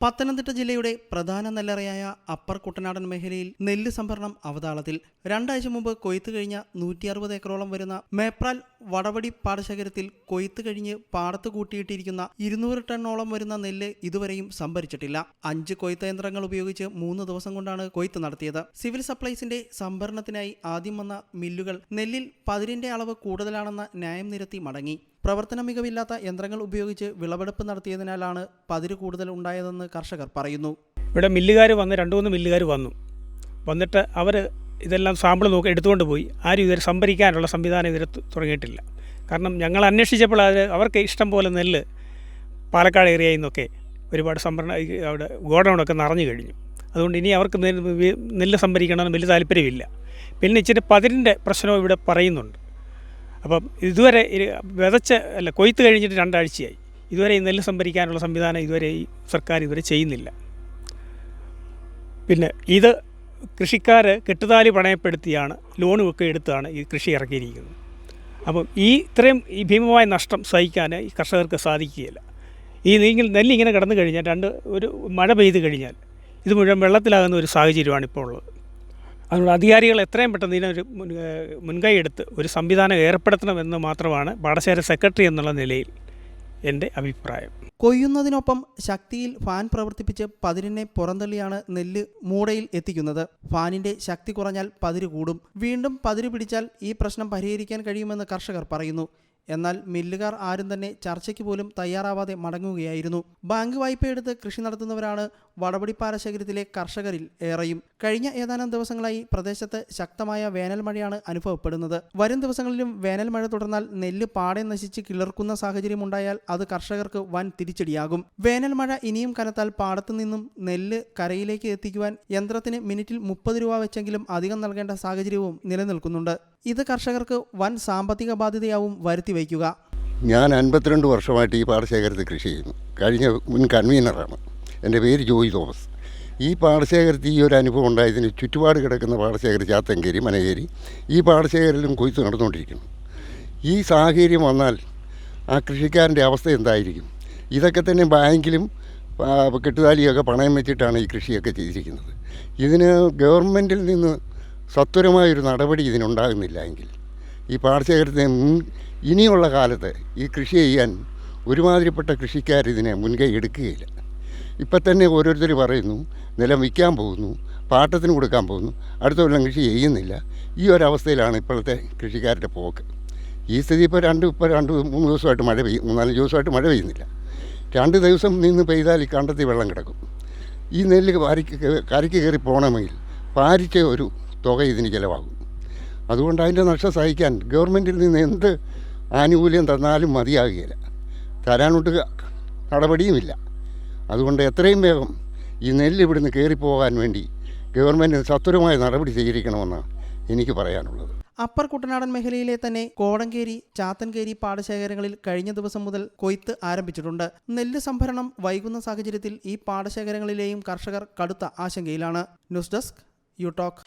പത്തനംതിട്ട ജില്ലയുടെ പ്രധാന നെല്ലറയായ അപ്പർ കുട്ടനാടൻ മേഖലയിൽ നെല്ല് സംഭരണം അവതാളത്തിൽ രണ്ടാഴ്ച മുമ്പ് കൊയ്ത്ത് കഴിഞ്ഞ നൂറ്റി അറുപത് ഏക്കറോളം വരുന്ന മേപ്രാൽ വടവടി പാടശേഖരത്തിൽ കൊയ്ത്ത് കഴിഞ്ഞ് പാടത്ത് കൂട്ടിയിട്ടിരിക്കുന്ന ഇരുന്നൂറ് ടണ്ണോളം വരുന്ന നെല്ല് ഇതുവരെയും സംഭരിച്ചിട്ടില്ല. അഞ്ച് കൊയ്ത്ത് യന്ത്രങ്ങൾ ഉപയോഗിച്ച് മൂന്ന് ദിവസം കൊണ്ടാണ് കൊയ്ത്ത് നടത്തിയത്. സിവിൽ സപ്ലൈസിന്റെ സംഭരണത്തിനായി ആദ്യം വന്ന മില്ലുകൾ നെല്ലിൽ പതിരിന്റെ അളവ് കൂടുതലാണെന്ന ന്യായം നിരത്തി മടങ്ങി. പ്രവർത്തന മികവില്ലാത്ത യന്ത്രങ്ങൾ ഉപയോഗിച്ച് വിളവെടുപ്പ് നടത്തിയതിനാലാണ് പതിര് കൂടുതൽ ഉണ്ടായതെന്ന് കർഷകർ പറയുന്നു. ഇവിടെ മില്ലുകാർ വന്ന് രണ്ട് മൂന്ന് മില്ലുകാർ വന്നു. വന്നിട്ട് അവർ ഇതെല്ലാം സാമ്പിൾ നോക്കി എടുത്തുകൊണ്ട് പോയി. ആരും ഇതുവരെ സംഭരിക്കാനുള്ള സംവിധാനം ഇതുവരെ തുടങ്ങിയിട്ടില്ല. കാരണം ഞങ്ങൾ അന്വേഷിച്ചപ്പോൾ അത് അവർക്ക് ഇഷ്ടം പോലെ നെല്ല് പാലക്കാട് ഏരിയയിൽ നിന്നൊക്കെ ഒരുപാട് സംഭരണ അവിടെ ഗോഡൗണൊക്കെ നിറഞ്ഞു കഴിഞ്ഞു. അതുകൊണ്ട് ഇനി അവർക്ക് നെല്ല് സംഭരിക്കണമെന്ന് വലിയ താല്പര്യമില്ല. പിന്നെ ഇച്ചിരി പതിരിന്റെ പ്രശ്നവും ഇവിടെ പറയുന്നുണ്ട്. അപ്പം ഇതുവരെ വിതച്ച് അല്ല കൊയ്ത്ത് കഴിഞ്ഞിട്ട് രണ്ടാഴ്ചയായി. ഇതുവരെ ഈ നെല്ല് സംഭരിക്കാനുള്ള സംവിധാനം ഇതുവരെ ഈ സർക്കാർ ഇതുവരെ ചെയ്യുന്നില്ല. പിന്നെ ഇത് കൃഷിക്കാർ കെട്ടുതാലി പണയപ്പെടുത്തിയാണ് ലോണും ഒക്കെ എടുത്താണ് ഈ കൃഷി ഇറക്കിയിരിക്കുന്നത്. അപ്പം ഈ ഇത്രയും ഈ ഭീമമായ നഷ്ടം സഹിക്കാൻ ഈ കർഷകർക്ക് സാധിക്കുകയില്ല. ഈ നീങ്ങിൽ നെല്ലിങ്ങനെ കടന്നു കഴിഞ്ഞാൽ രണ്ട് ഒരു മഴ പെയ്ത് കഴിഞ്ഞാൽ ഇത് മുഴുവൻ വെള്ളത്തിലാകുന്ന ഒരു സാഹചര്യമാണ് ഇപ്പോൾ ഉള്ളത്. അതുകൊണ്ട് അധികാരികൾ എത്രയും പെട്ടെന്ന് ഇതിനൊരു മുൻകൈ എടുത്ത് ഒരു സംവിധാനം ഏർപ്പെടുത്തണമെന്ന് മാത്രമാണ് പാടശേര സെക്രട്ടറി എന്നുള്ള നിലയിൽ എന്റെ അഭിപ്രായം. കൊയ്യുന്നതിനൊപ്പം ശക്തിയിൽ ഫാൻ പ്രവർത്തിപ്പിച്ച് പതിരിനെ പുറന്തള്ളിയാണ് നെല്ല് മൂടയിൽ എത്തിക്കുന്നത്. ഫാനിന്റെ ശക്തി കുറഞ്ഞാൽ പതിര് കൂടും. വീണ്ടും പതിര് പിടിച്ചാൽ ഈ പ്രശ്നം പരിഹരിക്കാൻ കഴിയുമെന്ന് കർഷകർ പറയുന്നു. എന്നാൽ മില്ലുകാർ ആരും തന്നെ ചർച്ചയ്ക്ക് പോലും തയ്യാറാവാതെ മടങ്ങുകയായിരുന്നു. ബാങ്ക് വായ്പയെടുത്ത് കൃഷി നടത്തുന്നവരാണ് വടപടിപ്പാറ ശേഖരത്തിലെ കർഷകരിൽ ഏറെയും. കഴിഞ്ഞ ഏതാനും ദിവസങ്ങളായി പ്രദേശത്ത് ശക്തമായ വേനൽ മഴയാണ് അനുഭവപ്പെടുന്നത്. വരും ദിവസങ്ങളിലും വേനൽ മഴ തുടർന്നാൽ നെല്ല് പാടെ നശിച്ച് കിളിർക്കുന്ന സാഹചര്യമുണ്ടായാൽ അത് കർഷകർക്ക് വൻ തിരിച്ചടിയാകും. വേനൽ മഴ ഇനിയും കനത്താൽ പാടത്തു നിന്നും നെല്ല് കരയിലേക്ക് എത്തിക്കുവാൻ യന്ത്രത്തിന് മിനിറ്റിൽ മുപ്പത് രൂപ വെച്ചെങ്കിലും അധികം നൽകേണ്ട സാഹചര്യവും നിലനിൽക്കുന്നുണ്ട്. ഇത് കർഷകർക്ക് വൻ സാമ്പത്തിക ബാധ്യതയാവും വരുത്തി വയ്ക്കുക. ഞാൻ അൻപത്തിരണ്ട് വർഷമായിട്ട് ഈ പാടശേഖരത്തിൽ കൃഷി ചെയ്യുന്നു. കഴിഞ്ഞ മുൻ കൺവീനറാണ്. എന്റെ പേര് ജോയി തോമസ്. ഈ പാടശേഖരത്തിൽ ഈ ഒരു അനുഭവം ഉണ്ടായതിന് ചുറ്റുപാട് കിടക്കുന്ന പാടശേഖര ചാത്തങ്കേരി മനകേരി ഈ പാടശേഖരത്തിലും കൊയ്ത്ത് നടന്നുകൊണ്ടിരിക്കുന്നു. ഈ സാഹചര്യം വന്നാൽ ആ കൃഷിക്കാരന്റെ അവസ്ഥ എന്തായിരിക്കും? ഇതൊക്കെ തന്നെ ബാങ്കിലും കെട്ടുതാലിയൊക്കെ പണയം വെച്ചിട്ടാണ് ഈ കൃഷിയൊക്കെ ചെയ്തിരിക്കുന്നത്. ഇതിന് ഗവൺമെന്റിൽ നിന്ന് സത്വരമായൊരു നടപടി ഇതിനുണ്ടാകുന്നില്ല എങ്കിൽ ഈ പാടശേഖരത്തെ മുൻ ഇനിയുള്ള കാലത്ത് ഈ കൃഷി ചെയ്യാൻ ഒരുമാതിരിപ്പെട്ട കൃഷിക്കാർ ഇതിനെ മുൻകൈ എടുക്കുകയില്ല. ഇപ്പം തന്നെ ഓരോരുത്തർ പറയുന്നു നിലം വിൽക്കാൻ പോകുന്നു പാട്ടത്തിന് കൊടുക്കാൻ പോകുന്നു അടുത്ത കൊല്ലം കൃഷി ചെയ്യുന്നില്ല. ഈ ഒരവസ്ഥയിലാണ് ഇപ്പോഴത്തെ കൃഷിക്കാരുടെ പോക്ക്. ഈ സ്ഥിതി ഇപ്പോൾ രണ്ട് ഇപ്പോൾ രണ്ട് മൂന്ന് ദിവസമായിട്ട് മഴ പെയ്യും മൂന്നാൽ ദിവസമായിട്ട് മഴ പെയ്യുന്നില്ല. രണ്ട് ദിവസം നിന്ന് പെയ്താൽ ഈ കണ്ടത്തിൽ വെള്ളം കിടക്കും. ഈ നെല്ല് വാരിക്ക് കരയ്ക്ക് കയറി പോകണമെങ്കിൽ പാരിച്ച ഒരു തുക ഇതിന് ചിലവാകും. അതുകൊണ്ട് അതിന്റെ നഷ്ടം സഹിക്കാൻ ഗവൺമെന്റിൽ നിന്ന് എന്ത് ആനുകൂല്യം തന്നാലും മതിയാകുകയില്ല. തരാനൊട്ട് നടപടിയുമില്ല. അതുകൊണ്ട് എത്രയും വേഗം ഈ നെല്ല് ഇവിടുന്ന് കയറിപ്പോകാൻ വേണ്ടി ഗവൺമെന്റ് സത്വരമായ നടപടി സ്വീകരിക്കണമെന്നാണ് എനിക്ക് പറയാനുള്ളത്. അപ്പർ കുട്ടനാടൻ മേഖലയിലെ തന്നെ കോടങ്കേരി ചാത്തൻകേരി പാടശേഖരങ്ങളിൽ കഴിഞ്ഞ ദിവസം മുതൽ കൊയ്ത്ത് ആരംഭിച്ചിട്ടുണ്ട്. നെല്ല് സംഭരണം വൈകുന്ന സാഹചര്യത്തിൽ ഈ പാടശേഖരങ്ങളിലെയും കർഷകർ കടുത്ത ആശങ്കയിലാണ്. News desk you talk